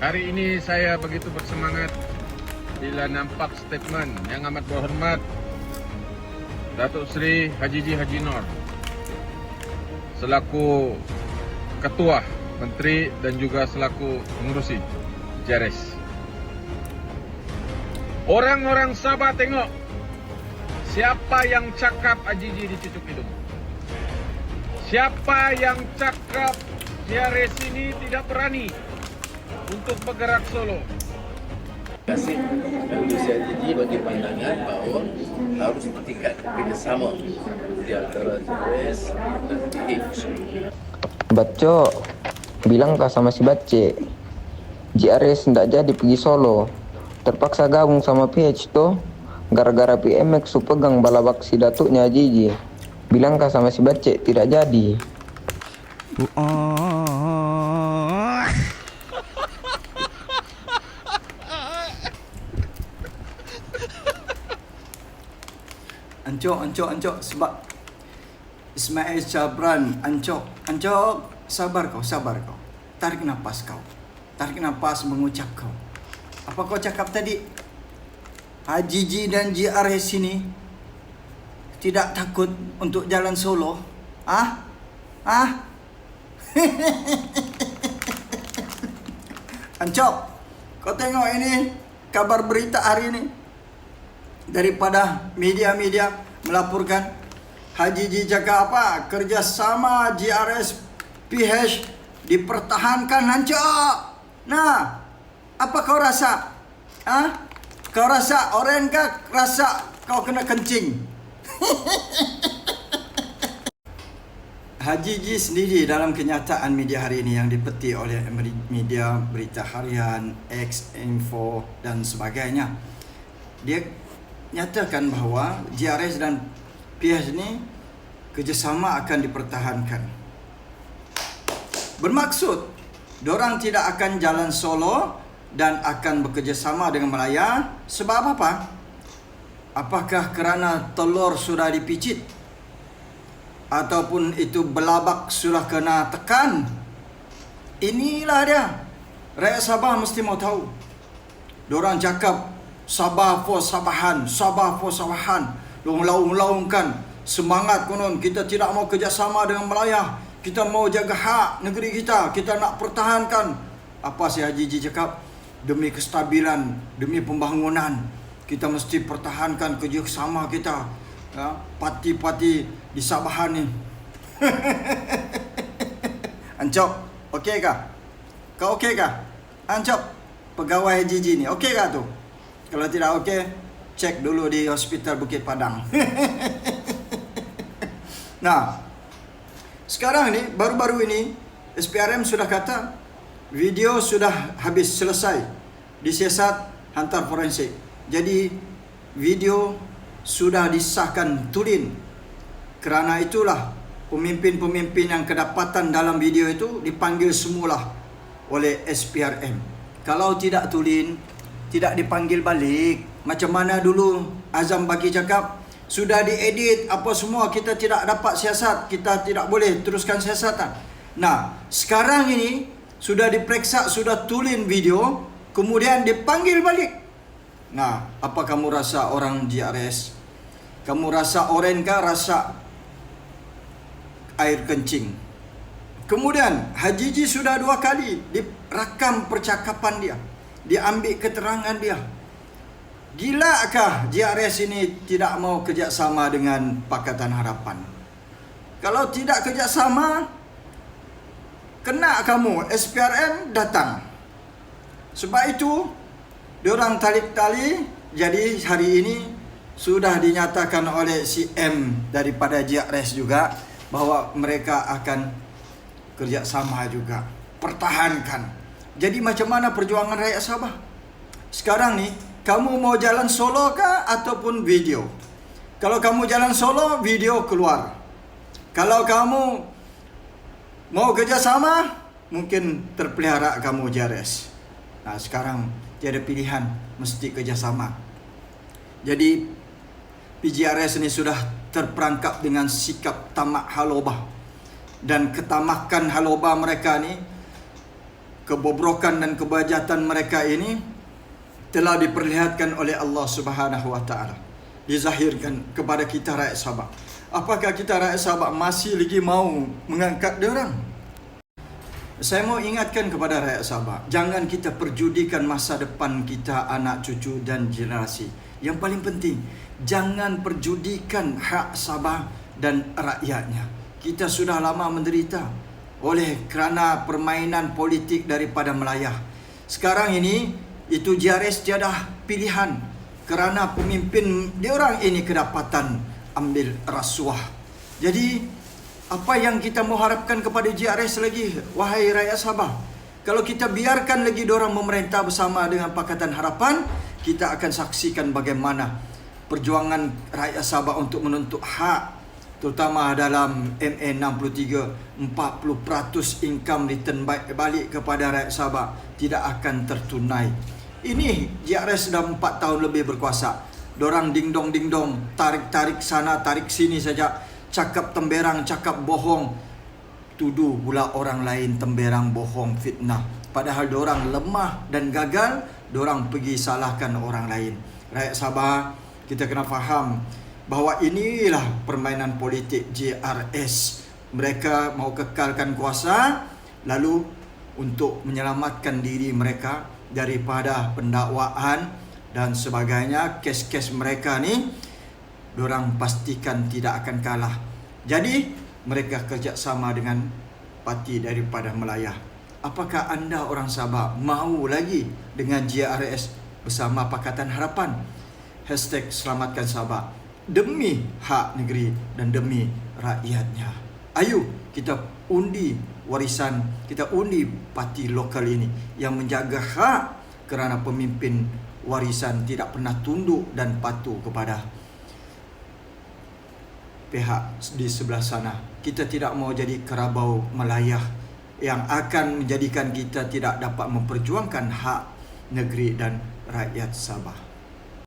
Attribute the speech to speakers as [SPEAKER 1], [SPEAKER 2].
[SPEAKER 1] Hari ini saya begitu bersemangat bila nampak statement yang amat berhormat Datuk Seri Haji Ji Haji Nor selaku Ketua Menteri dan juga selaku pengurusi JRS. Orang-orang Sabah tengok siapa yang cakap Haji Ji dicucuk hidung. Siapa yang cakap JRS ini tidak berani untuk bergerak solo.
[SPEAKER 2] kasih Indonesia jadi bagi pandangan bahawa harus ditingkatkan kerjasama di antara JS dan PH.
[SPEAKER 3] Baco, bilang kau sama si Bace. JRS ndak jadi pergi solo. Terpaksa gabung sama PH tuh. Gara-gara PMX su pegang balabak si datuknya Jiji. Bilang kau sama si Bace tidak jadi.
[SPEAKER 4] Ancok, ancok, ancok sebab Ismail Cabran, ancok, ancok, sabar kau, sabar kau. Tarik nafas kau. Tarik nafas mengucap kau. Apa kau cakap tadi? Haji Ji dan JRS ini tidak takut untuk jalan solo? Ah? Ah? Ancok, kau tengok ini kabar berita hari ini daripada media-media melaporkan Haji Ji cakap apa kerjasama GRS PH dipertahankan hancur. Nah, apa kau rasa? Ah, kau rasa orang ke rasa kau kena kencing? Haji Ji sendiri dalam kenyataan media hari ini yang dipeti oleh media berita harian, X Info dan sebagainya. Dia nyatakan bahawa GRS dan PH ni kerjasama akan dipertahankan. Bermaksud, dorang tidak akan jalan solo dan akan bekerjasama dengan Melaya sebab apa? Apakah kerana telur sudah dipicit? Ataupun itu belabak sudah kena tekan? Inilah dia. Rakyat Sabah mesti mau tahu. Dorang cakap Sabah for Sabahan, Sabah for Sabahan. Laung-laungkan semangat konon kita tidak mau kerjasama dengan Melaya. Kita mau jaga hak negeri kita. Kita nak pertahankan. Apa si Haji Ji cakap? Demi kestabilan, demi pembangunan. Kita mesti pertahankan kerjasama kita. Ya, parti-parti di Sabahan ni. Ancok, okey kah? Kau okey kah? Ancok, pegawai Haji Ji ni. Okey kah tu? Kalau tidak okey, cek dulu di Hospital Bukit Padang. nah, sekarang ni baru-baru ini SPRM sudah kata video sudah habis selesai disiasat hantar forensik. Jadi video sudah disahkan turin. Kerana itulah pemimpin-pemimpin yang kedapatan dalam video itu dipanggil semula oleh SPRM. Kalau tidak turin, tidak dipanggil balik. Macam mana dulu Azam bagi cakap, sudah diedit apa semua kita tidak dapat siasat, kita tidak boleh teruskan siasatan. Nah, sekarang ini sudah diperiksa, sudah tulin video, kemudian dipanggil balik. Nah, apa kamu rasa orang GRS? Kamu rasa oren kah rasa air kencing? Kemudian Haji Ji sudah dua kali dirakam percakapan dia. Diambil keterangan dia. Gilakah JRS ini tidak mau kerjasama dengan Pakatan Harapan? Kalau tidak kerjasama, kena kamu SPRM datang. Sebab itu, diorang tarik tali, jadi hari ini sudah dinyatakan oleh CM daripada JRS juga bahawa mereka akan kerjasama juga. Pertahankan. Jadi macam mana perjuangan rakyat Sabah? Sekarang ni, kamu mau jalan solo kah ataupun video? Kalau kamu jalan solo, video keluar. Kalau kamu mau kerjasama, mungkin terpelihara kamu JRS. Nah, sekarang tiada pilihan, mesti kerjasama. Jadi, PGRS ini sudah terperangkap dengan sikap tamak halobah. Dan ketamakan halobah mereka ni kebobrokan dan kebajatan mereka ini telah diperlihatkan oleh Allah Subhanahu wa taala. Dizahirkan kepada kita rakyat Sabah. Apakah kita rakyat Sabah masih lagi mau mengangkat dia orang? Saya mau ingatkan kepada rakyat Sabah, jangan kita perjudikan masa depan kita, anak cucu dan generasi. Yang paling penting, jangan perjudikan hak Sabah dan rakyatnya. Kita sudah lama menderita oleh kerana permainan politik daripada Melayah. Sekarang ini itu JRS tiada pilihan kerana pemimpin dia orang ini kedapatan ambil rasuah. Jadi apa yang kita mau harapkan kepada JRS lagi wahai rakyat Sabah? Kalau kita biarkan lagi orang memerintah bersama dengan Pakatan Harapan, kita akan saksikan bagaimana perjuangan rakyat Sabah untuk menuntut hak terutama dalam MA 63 40% income return balik kepada rakyat Sabah tidak akan tertunai. Ini JRS dah 4 tahun lebih berkuasa. Dorang ding dong ding dong, tarik-tarik sana, tarik sini saja, cakap temberang, cakap bohong. Tuduh pula orang lain temberang, bohong, fitnah. Padahal dorang lemah dan gagal, dorang pergi salahkan orang lain. Rakyat Sabah, kita kena faham bahawa inilah permainan politik JRS. Mereka mau kekalkan kuasa lalu untuk menyelamatkan diri mereka daripada pendakwaan dan sebagainya kes-kes mereka ni orang pastikan tidak akan kalah. Jadi mereka kerjasama dengan parti daripada Melayah. Apakah anda orang Sabah mahu lagi dengan JRS bersama Pakatan Harapan? Hashtag selamatkan Sabah demi hak negeri dan demi rakyatnya. Ayo kita undi warisan, kita undi parti lokal ini yang menjaga hak kerana pemimpin warisan tidak pernah tunduk dan patuh kepada pihak di sebelah sana. Kita tidak mau jadi kerabau melayah yang akan menjadikan kita tidak dapat memperjuangkan hak negeri dan rakyat Sabah.